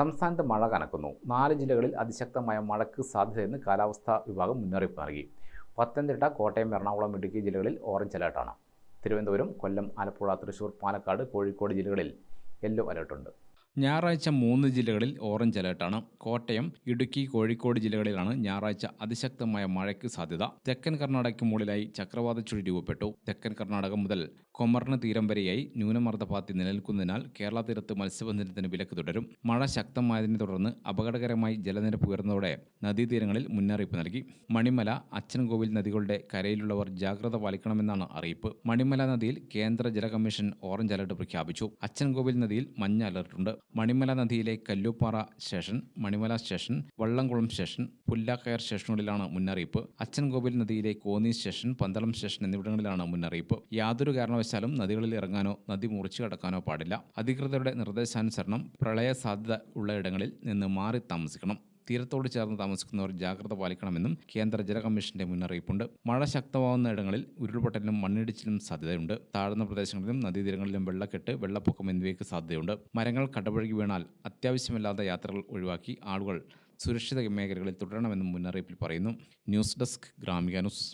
സംസ്ഥാനത്ത് മഴ കനക്കുന്നു. നാല് ജില്ലകളിൽ അതിശക്തമായ മഴയ്ക്ക് സാധ്യതയെന്ന് കാലാവസ്ഥാ വിഭാഗം മുന്നറിയിപ്പ് നൽകി. പത്തനംതിട്ട കോട്ടയം എറണാകുളം ഇടുക്കി ജില്ലകളിൽ ഓറഞ്ച് അലേർട്ടാണ് തിരുവനന്തപുരം കൊല്ലം ആലപ്പുഴ തൃശൂർ പാലക്കാട് കോഴിക്കോട് ജില്ലകളിൽ യെല്ലോ അലേർട്ടുണ്ട് ഞായറാഴ്ച മൂന്ന് ജില്ലകളിൽ ഓറഞ്ച് അലേർട്ടാണ് കോട്ടയം ഇടുക്കി കോഴിക്കോട് ജില്ലകളിലാണ് ഞായറാഴ്ച അതിശക്തമായ മഴയ്ക്ക് സാധ്യത. തെക്കൻ കർണാടകയ്ക്ക് മുകളിലായി ചക്രവാത ചുഴി രൂപപ്പെട്ടു. തെക്കൻ കർണാടക മുതൽ കൊമറിന് തീരം വരെയായി ന്യൂനമർദ്ദപാത്തി നിലനിൽക്കുന്നതിനാൽ കേരള തീരത്ത് മത്സ്യബന്ധനത്തിന് വിലക്ക് തുടരും. മഴ ശക്തമായതിനെ തുടർന്ന് അപകടകരമായി ജലനിരപ്പ് ഉയർന്നതോടെ നദീതീരങ്ങളിൽ മുന്നറിയിപ്പ് നൽകി. മണിമല അച്ഛൻകോവിൽ നദികളുടെ കരയിലുള്ളവർ ജാഗ്രത പാലിക്കണമെന്നാണ് അറിയിപ്പ്. മണിമല നദിയിൽ കേന്ദ്ര ജല കമ്മീഷൻ ഓറഞ്ച് അലർട്ട് പ്രഖ്യാപിച്ചു. അച്ഛൻകോവിൽ നദിയിൽ മഞ്ഞ അലർട്ടുണ്ട്. മണിമല നദിയിലെ Kalluppara station Manimala station Vallamkulam station Pullakayar സ്റ്റേഷനുകളിലാണ് മുന്നറിയിപ്പ്. അച്ഛൻകോവിൽ നദിയിലെ കോന്നി സ്റ്റേഷൻ പന്തളം സ്റ്റേഷൻ എന്നിവിടങ്ങളിലാണ് മുന്നറിയിപ്പ്. യാതൊരു കാരണവശാലും നദികളിൽ ഇറങ്ങാനോ നദി മുറിച്ചു കടക്കാനോ പാടില്ല. അധികൃതരുടെ നിർദ്ദേശാനുസരണം പ്രളയ സാധ്യത ഉള്ളയിടങ്ങളിൽ നിന്ന് മാറി താമസിക്കണം. തീരത്തോട് ചേർന്ന് താമസിക്കുന്നവർ ജാഗ്രത പാലിക്കണമെന്നും കേന്ദ്ര ജല കമ്മീഷന്റെ മുന്നറിയിപ്പുണ്ട്. മഴ ശക്തമാവുന്ന ഇടങ്ങളിൽ ഉരുൾപൊട്ടലിനും മണ്ണിടിച്ചിലും സാധ്യതയുണ്ട്. താഴ്ന്ന പ്രദേശങ്ങളിലും നദീതീരങ്ങളിലും വെള്ളക്കെട്ട് വെള്ളപ്പൊക്കം എന്നിവയ്ക്ക് സാധ്യതയുണ്ട്. മരങ്ങൾ കടപുഴകി വീണാൽ അത്യാവശ്യമില്ലാത്ത യാത്രകൾ ഒഴിവാക്കി ആളുകൾ സുരക്ഷിത മേഖലകളിൽ തുടരണമെന്നും മുന്നറിയിപ്പിൽ പറയുന്നു. News desk Gramika news.